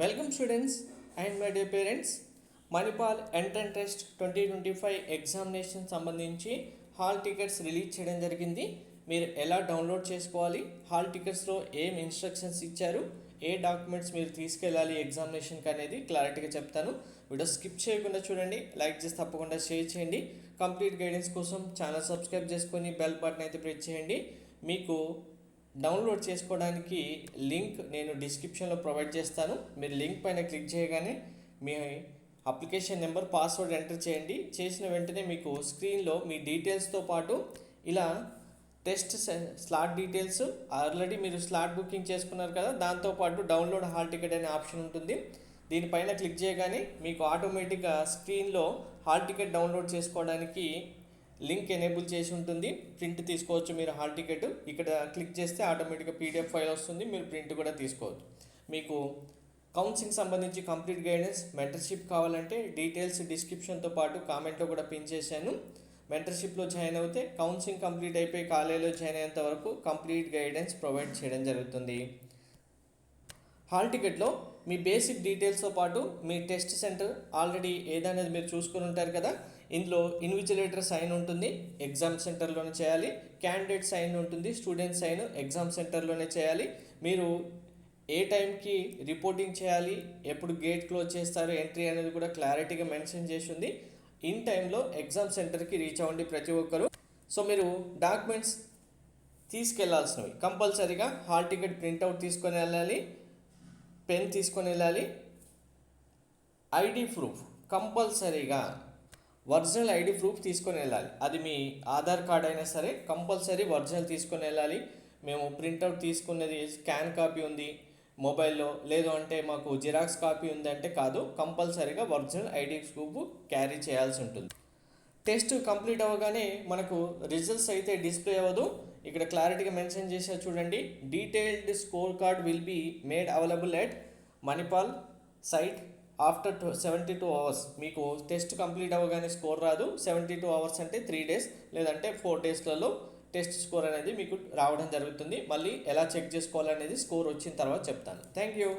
Welcome students and my dear parents Manipal entrance test twenty twenty five examination సంబంధించి hall tickets release చేయడం జరిగింది. మీరు ఎలా download చేసుకోవాలి? హాల్ టికెట్స్లో ఏం ఇన్స్ట్రక్షన్స్ ఇచ్చారు? ఏ డాక్యుమెంట్స్ మీరు తీసుకెళ్ళాలి ఎగ్జామినేషన్కి అనేది క్లారిటీగా చెప్తాను. వీడియో స్కిప్ చేయకుండా చూడండి. లైక్ చేసి తప్పకుండా షేర్ చేయండి. కంప్లీట్ గైడెన్స్ కోసం ఛానల్ సబ్స్క్రైబ్ చేసుకొని బెల్ బటన్ అయితే ప్రెస్ చేయండి. మీకు డౌన్లోడ్ చేసుకోవడానికి లింక్ నేను డిస్క్రిప్షన్లో ప్రొవైడ్ చేస్తాను. మీరు లింక్ పైన క్లిక్ చేయగానే మీ అప్లికేషన్ నెంబర్ పాస్వర్డ్ ఎంటర్ చేయండి. చేసిన వెంటనే మీకు స్క్రీన్లో మీ డీటెయిల్స్తో పాటు ఇలా టెస్ట్ స్లాట్ డీటెయిల్స్ ఆల్రెడీ మీరు స్లాట్ బుకింగ్ చేసుకున్నారు కదా దాంతోపాటు డౌన్లోడ్ హాల్ టికెట్ అనే ఆప్షన్ ఉంటుంది. దీనిపైన క్లిక్ చేయగానే మీకు ఆటోమేటిక్గా స్క్రీన్లో హాల్ టికెట్ డౌన్లోడ్ చేసుకోవడానికి లింక్ ఎనేబుల్ చేసి ఉంటుంది. ప్రింట్ తీసుకోవచ్చు మీరు హాల్ టికెట్. ఇక్కడ క్లిక్ చేస్తే ఆటోమేటిక్గా పీడిఎఫ్ ఫైల్ వస్తుంది. మీరు ప్రింట్ కూడా తీసుకోవచ్చు. మీకు కౌన్సిలింగ్ సంబంధించి కంప్లీట్ గైడెన్స్ మెంటర్షిప్ కావాలంటే డీటెయిల్స్ డిస్క్రిప్షన్తో పాటు కామెంట్లో కూడా పిన్ చేశాను. మెంటర్షిప్లో జాయిన్ అవుతే కౌన్సిలింగ్ కంప్లీట్ అయిపోయి కాలేజీలో జాయిన్ అయ్యేంత వరకు కంప్లీట్ గైడెన్స్ ప్రొవైడ్ చేయడం జరుగుతుంది. హాల్ టికెట్లో మీ బేసిక్ డీటెయిల్స్తో పాటు మీ టెస్ట్ సెంటర్ ఆల్రెడీ ఏదనేది మీరు చూసుకుని ఉంటారు కదా ఇందులో ఇన్విజిలేటర్ సైన్ ఉంటుంది ఎగ్జామ్ సెంటర్లోనే చేయాలి క్యాండిడేట్ సైన్ ఉంటుంది స్టూడెంట్ సైన్ ఎగ్జామ్ సెంటర్లోనే చేయాలి మీరు ఏ టైంకి రిపోర్టింగ్ చేయాలి ఎప్పుడు గేట్ క్లోజ్ చేస్తారు ఎంట్రీ అనేది కూడా క్లారిటీగా మెన్షన్ చేసి ఉంది. ఇన్ టైంలో ఎగ్జామ్ సెంటర్కి రీచ్ అవ్వండి ప్రతి ఒక్కరు. సో మీరు డాక్యుమెంట్స్ తీసుకెళ్ళాల్సినవి. కంపల్సరీగా హాల్ టికెట్ ప్రింట్అవుట్ తీసుకొని వెళ్ళాలి. పెన్ తీసుకొని వెళ్ళాలి. ఐడి ప్రూఫ్ కంపల్సరీగా ఒరిజినల్ ఐడి ప్రూఫ్ తీసుకొని వెళ్ళాలి. అది మీ ఆధార్ కార్డ్ అయినా సరే కంపల్సరీ ఒరిజినల్ తీసుకొని వెళ్ళాలి. మేము ప్రింట్అవుట్ తీసుకున్నది స్కాన్ కాపీ ఉంది మొబైల్లో. లేదు అంటే మాకు జిరాక్స్ కాపీ ఉంది అంటే కాదు కంపల్సరీగా ఒరిజినల్ ఐడి ప్రూఫ్ క్యారీ చేయాల్సి ఉంటుంది. టెస్ట్ కంప్లీట్ అవ్వగానే మనకు రిజల్ట్స్ అయితే డిస్ప్లే అవ్వదు. ఇక్కడ క్లారిటీగా మెన్షన్ చేసా చూడండి. Detailed score card will be made available at Manipal site after two seventy two hours మీకు టెస్ట్ కంప్లీట్ అవ్వగానే స్కోర్ రాదు. సెవెంటీ టూ అవర్స్ అంటే త్రీ డేస్ లేదంటే ఫోర్ డేస్లలో టెస్ట్ స్కోర్ అనేది మీకు రావడం జరుగుతుంది. మళ్ళీ ఎలా చెక్ చేసుకోవాలనేది స్కోర్ వచ్చిన తర్వాత చెప్తాను. Thank you